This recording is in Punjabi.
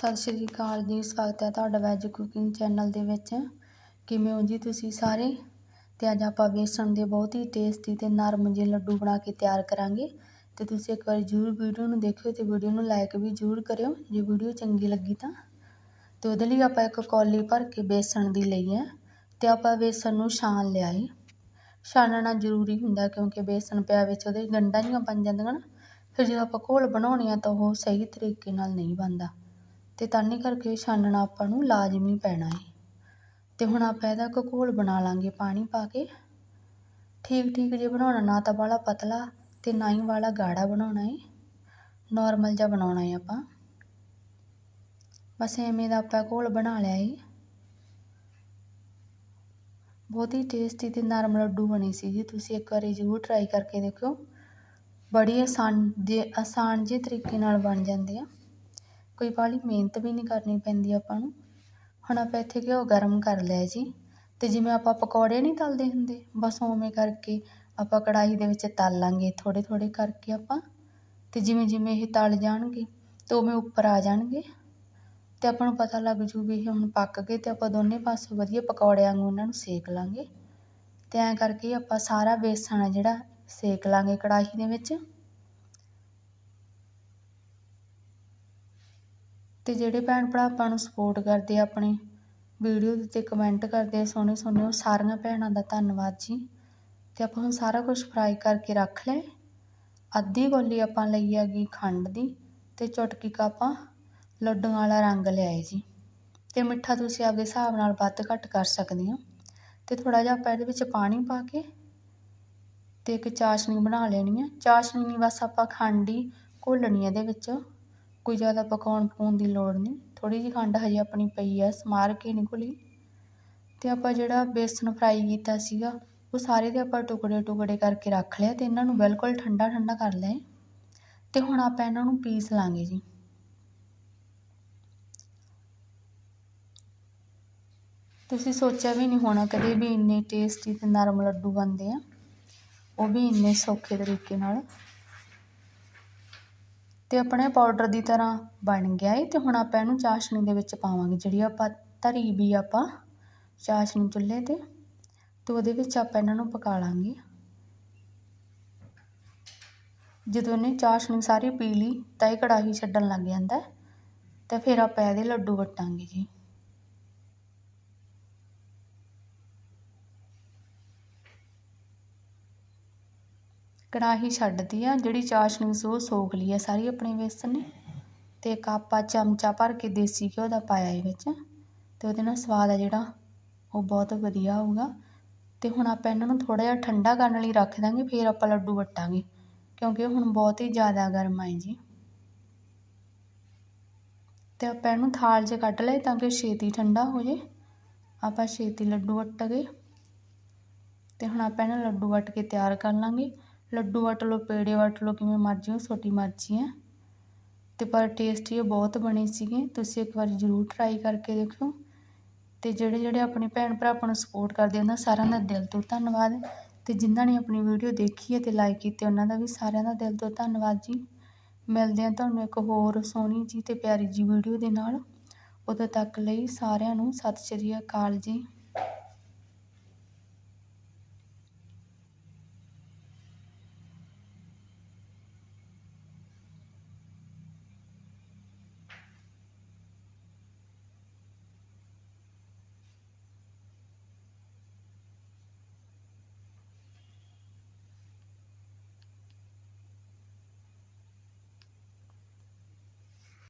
ਸਤਿ ਸ਼੍ਰੀ ਅਕਾਲ ਜੀ, ਸਵਾਗਤ ਹੈ ਤੁਹਾਡਾ ਵੈਜ ਕੁਕਿੰਗ ਚੈਨਲ ਦੇ ਵਿੱਚ। ਕਿਵੇਂ ਹੋ ਜੀ ਤੁਸੀਂ ਸਾਰੇ? ਤੇ ਅੱਜ ਆਪਾਂ ਬੇਸਣ ਦੇ ਬਹੁਤ ਹੀ ਟੇਸਟੀ ਤੇ ਨਰਮ ਜਿਹੇ ਲੱਡੂ ਬਣਾ ਕੇ ਤਿਆਰ ਕਰਾਂਗੇ। ਤੇ ਤੁਸੀਂ ਇੱਕ ਵਾਰ ਜ਼ਰੂਰ ਵੀਡੀਓ ਨੂੰ ਦੇਖਿਓ ਤੇ ਵੀਡੀਓ ਨੂੰ ਲਾਈਕ ਵੀ ਜ਼ਰੂਰ ਕਰਿਓ, ਜੇ ਵੀਡੀਓ ਚੰਗੀ ਲੱਗੀ ਤਾਂ। ਤੇ ਉਹਦੇ ਲਈ ਆਪਾਂ ਇੱਕ ਕੌਲੀ ਭਰ ਕੇ ਬੇਸਣ ਦੀ ਲਈ ਹੈ ਤੇ ਆਪਾਂ ਬੇਸਣ ਨੂੰ ਛਾਣ ਲਿਆ ਹੈ ਛਾਣਨਾ ਜ਼ਰੂਰੀ ਹੁੰਦਾ ਕਿਉਂਕਿ ਬੇਸਣ ਪਿਆ ਵਿੱਚ ਉਹਦੇ ਗੰਢਾਂ ਜਿਹੀਆਂ ਬਣ ਜਾਂਦੀਆਂ ਨਾ, ਫਿਰ ਜਦੋਂ ਆਪਾਂ ਘੋਲ ਬਣਾਉਣੇ ਆ ਤਾਂ ਉਹ ਸਹੀ ਤਰੀਕੇ ਨਾਲ ਨਹੀਂ ਬਣਦਾ। ਅਤੇ ਤਾਨੇ ਕਰਕੇ ਛਾਨਣਾ ਆਪਾਂ ਨੂੰ ਲਾਜ਼ਮੀ ਪੈਣਾ ਹੈ ਅਤੇ ਹੁਣ ਆਪਾਂ ਇਹਦਾ ਇੱਕ ਘੋਲ ਬਣਾ ਲਵਾਂਗੇ ਪਾਣੀ ਪਾ ਕੇ। ਠੀਕ ਠੀਕ ਜੇ ਬਣਾਉਣਾ, ਨਾ ਤਾਂ ਬਾਹਲਾ ਪਤਲਾ ਅਤੇ ਨਾ ਹੀ ਵਾਲਾ ਗਾੜਾ ਬਣਾਉਣਾ ਹੈ ਨੋਰਮਲ ਜਿਹਾ ਬਣਾਉਣਾ ਹੈ ਆਪਾਂ। ਬਸ ਐਵੇਂ ਦਾ ਆਪਾਂ ਘੋਲ ਬਣਾ ਲਿਆ ਹੈ ਬਹੁਤ ਹੀ ਟੇਸਟੀ ਤੇ ਨਰਮ ਲੱਡੂ ਬਣੇ ਸੀ ਜੀ, ਤੁਸੀਂ ਇੱਕ ਵਾਰੀ ਜ਼ਰੂਰ ਟਰਾਈ ਕਰਕੇ ਦੇਖਿਓ। ਬੜੀ ਆਸਾਨ, ਜੇ ਆਸਾਨ ਜਿਹੇ ਤਰੀਕੇ ਨਾਲ ਬਣ ਜਾਂਦੇ ਆ। ਕੋਈ ਬਾਹਲੀ ਮਿਹਨਤ ਵੀ ਨਹੀਂ ਕਰਨੀ ਪੈਂਦੀ ਆਪਾਂ ਨੂੰ। ਹੁਣ ਆਪਾਂ ਇੱਥੇ ਘਿਓ ਗਰਮ ਕਰ ਲਿਆ ਜੀ ਅਤੇ ਜਿਵੇਂ ਆਪਾਂ ਪਕੌੜੇ ਨਹੀਂ ਤਲਦੇ ਹੁੰਦੇ, ਬਸ ਉਵੇਂ ਕਰਕੇ ਆਪਾਂ ਕੜਾਹੀ ਦੇ ਵਿੱਚ ਤਲ ਲਾਂਗੇ ਥੋੜ੍ਹੇ ਥੋੜ੍ਹੇ ਕਰਕੇ ਆਪਾਂ। ਅਤੇ ਜਿਵੇਂ ਜਿਵੇਂ ਇਹ ਤਲ ਜਾਣਗੇ, ਤੇ ਉਵੇਂ ਉੱਪਰ ਆ ਜਾਣਗੇ। ਅਤੇ ਆਪਾਂ ਨੂੰ ਪਤਾ ਲੱਗ ਜੂ ਵੀ ਇਹ ਹੁਣ ਪੱਕ ਗਏ ਅਤੇ ਆਪਾਂ ਦੋਨੇ ਪਾਸੇ ਵਧੀਆ ਪਕੌੜਿਆਂ ਵਾਂਗੂ ਉਹਨਾਂ ਨੂੰ ਸੇਕ ਲਾਂਗੇ। ਅਤੇ ਐਂ ਕਰਕੇ ਆਪਾਂ ਸਾਰਾ ਬੇਸਣ ਆ ਜਿਹੜਾ, ਸੇਕ ਲਾਂਗੇ ਕੜਾਹੀ ਦੇ ਵਿੱਚ। ਅਤੇ ਜਿਹੜੇ ਭੈਣ ਭਰਾ ਆਪਾਂ ਨੂੰ ਸਪੋਰਟ ਕਰਦੇ ਆ ਆਪਣੀ ਵੀਡੀਓ ਦੇ ਉੱਤੇ ਕਮੈਂਟ ਕਰਦੇ ਆ, ਸੋਹਣੇ ਸੋਹਣੇ, ਉਹ ਸਾਰੀਆਂ ਭੈਣਾਂ ਦਾ ਧੰਨਵਾਦ ਜੀ। ਅਤੇ ਆਪਾਂ ਹੁਣ ਸਾਰਾ ਕੁਛ ਫਰਾਈ ਕਰਕੇ ਰੱਖ ਲਿਆ ਅੱਧੀ ਗੋਲੀ ਆਪਾਂ ਲਈ ਹੈਗੀ ਖੰਡ ਦੀ ਅਤੇ ਚੁਟਕੀ ਕ ਆਪਾਂ ਲੱਡੂਆਂ ਵਾਲਾ ਰੰਗ ਲਿਆਏ ਜੀ। ਅਤੇ ਮਿੱਠਾ ਤੁਸੀਂ ਆਪਦੇ ਹਿਸਾਬ ਨਾਲ ਵੱਧ ਘੱਟ ਕਰ ਸਕਦੇ ਹੋ। ਅਤੇ ਥੋੜ੍ਹਾ ਜਿਹਾ ਆਪਾਂ ਇਹਦੇ ਵਿੱਚ ਪਾਣੀ ਪਾ ਕੇ ਅਤੇ ਇੱਕ ਚਾਸ਼ਨੀ ਬਣਾ ਲੈਣੀ ਹੈ ਚਾਸ਼ਨੀ ਨਹੀਂ ਬਸ ਆਪਾਂ ਖੰਡ ਹੀ ਘੋਲਣੀ ਇਹਦੇ ਵਿੱਚ। ਕੋਈ ਜ਼ਿਆਦਾ ਪਕਾਉਣ ਪਕਾਉਣ ਦੀ ਲੋੜ ਨਹੀਂ। ਥੋੜ੍ਹੀ ਜਿਹੀ ਖੰਡ ਹਜੇ ਆਪਣੀ ਪਈ ਆ, ਸਮਾਰ ਕੇ ਨਹੀਂ ਘੁਲੀ ਅਤੇ ਆਪਾਂ ਜਿਹੜਾ ਬੇਸਨ ਫਰਾਈ ਕੀਤਾ ਸੀਗਾ, ਉਹ ਸਾਰੇ ਦੇ ਆਪਾਂ ਟੁਕੜੇ ਟੁਕੜੇ ਕਰਕੇ ਰੱਖ ਲਿਆ ਅਤੇ ਇਹਨਾਂ ਨੂੰ ਬਿਲਕੁਲ ਠੰਡਾ ਠੰਡਾ ਕਰ ਲਿਆ ਅਤੇ ਹੁਣ ਆਪਾਂ ਇਹਨਾਂ ਨੂੰ ਪੀਸ ਲਾਂਗੇ ਜੀ। ਤੁਸੀਂ ਸੋਚਿਆ ਵੀ ਨਹੀਂ ਹੋਣਾ ਕਦੇ ਵੀ ਇੰਨੇ ਟੇਸਟੀ ਤੇ ਨਰਮ ਲੱਡੂ ਬਣਦੇ ਆ। ਉਹ ਵੀ ਇੰਨੇ ਸੌਖੇ ਤਰੀਕੇ ਨਾਲ। ਅਤੇ ਆਪਣੇ ਪਾਊਡਰ ਦੀ ਤਰ੍ਹਾਂ ਬਣ ਗਿਆ ਏ ਅਤੇ ਹੁਣ ਆਪਾਂ ਇਹਨੂੰ ਚਾਸ਼ਨੀ ਦੇ ਵਿੱਚ ਪਾਵਾਂਗੇ। ਜਿਹੜੀ ਆਪਾਂ ਧਰੀ ਵੀ ਆਪਾਂ ਚਾਸ਼ਨੀ ਚੁੱਲ੍ਹੇ ਤੇ ਅਤੇ ਉਹਦੇ ਵਿੱਚ ਆਪਾਂ ਇਹਨਾਂ ਨੂੰ ਪਕਾ ਲਾਂਗੇ। ਜਦੋਂ ਇਹਨੇ ਚਾਸ਼ਨੀ ਸਾਰੀ ਪੀ ਲਈ, ਤਾਂ ਇਹ ਕੜਾਹੀ ਛੱਡਣ ਲੱਗ ਜਾਂਦਾ ਤੇ ਫਿਰ ਆਪਾਂ ਇਹਦੇ ਲੱਡੂ ਵੱਟਾਂਗੇ ਜੀ। ਕੜਾਹੀ ਛੱਡਦੀ ਆ, ਜਿਹੜੀ ਚਾਸ਼ਨੀ ਸੀ ਉਹ ਸੋਖ ਲਈ ਆ ਸਾਰੀ ਆਪਣੇ ਵੇਸਣ ਨੇ। ਅਤੇ ਇੱਕ ਚਮਚਾ ਭਰ ਕੇ ਦੇਸੀ ਘਿਓ ਦਾ ਪਾਇਆ ਇਹ ਵਿੱਚ। ਅਤੇ ਉਹਦੇ ਨਾਲ ਸਵਾਦ ਆ ਜਿਹੜਾ, ਉਹ ਬਹੁਤ ਵਧੀਆ ਆਊਗਾ ਅਤੇ ਹੁਣ ਆਪਾਂ ਇਹਨਾਂ ਨੂੰ ਥੋੜ੍ਹਾ ਜਿਹਾ ਠੰਡਾ ਕਰਨ ਲਈ ਰੱਖ ਦਾਂਗੇ, ਫਿਰ ਆਪਾਂ ਲੱਡੂ ਵੱਟਾਂਗੇ। ਕਿਉਂਕਿ ਹੁਣ ਬਹੁਤ ਹੀ ਜ਼ਿਆਦਾ ਗਰਮ ਆਏ ਜੀ। ਅਤੇ ਆਪਾਂ ਇਹਨੂੰ ਥਾਲ 'ਚ ਕੱਢ ਲਏ ਤਾਂ ਕਿ ਛੇਤੀ ਠੰਡਾ ਹੋ ਜੇ। ਆਪਾਂ ਛੇਤੀ ਲੱਡੂ ਵੱਟ ਗਏ ਅਤੇ ਹੁਣ ਆਪਾਂ ਇਹਨਾਂ ਲੱਡੂ ਵੱਟ ਕੇ ਤਿਆਰ ਕਰ ਲਾਂਗੇ। ਲੱਡੂ ਵਟ ਲਓ, ਪੇੜੇ ਵਟ ਲਓ, ਕਿਵੇਂ ਮਰਜ਼ੀ ਹੋ ਛੋਟੀ ਮਰਜ਼ੀ ਹੈ। ਤੇ ਪਰ ਟੇਸਟੀ ਇਹ ਬਹੁਤ ਬਣੇ ਸੀਗੇ, ਤੁਸੀਂ ਇੱਕ ਵਾਰੀ ਜ਼ਰੂਰ ਟਰਾਈ ਕਰਕੇ ਦੇਖਿਓ। ਤੇ ਜਿਹੜੇ ਜਿਹੜੇ ਆਪਣੇ ਭੈਣ ਭਰਾ ਆਪਾਂ ਨੂੰ ਸਪੋਰਟ ਕਰਦੇ ਉਹਨਾਂ ਸਾਰਿਆਂ ਦਾ ਦਿਲ ਤੋਂ ਧੰਨਵਾਦ। ਤੇ ਜਿਨ੍ਹਾਂ ਨੇ ਆਪਣੀ ਵੀਡੀਓ ਦੇਖੀ ਹੈ ਤੇ ਲਾਈਕ ਕੀਤੀ, ਉਹਨਾਂ ਦਾ ਵੀ ਸਾਰਿਆਂ ਦਾ ਦਿਲ ਤੋਂ ਧੰਨਵਾਦ ਜੀ। ਮਿਲਦੇ ਹਾਂ ਤੁਹਾਨੂੰ ਇੱਕ ਹੋਰ ਸੋਹਣੀ ਜੀ ਤੇ ਪਿਆਰੀ ਜੀ ਵੀਡੀਓ ਦੇ ਨਾਲ। ਉਦੋਂ ਤੱਕ ਲਈ ਸਾਰਿਆਂ ਨੂੰ ਸਤਿ ਸ਼੍ਰੀ ਅਕਾਲ ਜੀ।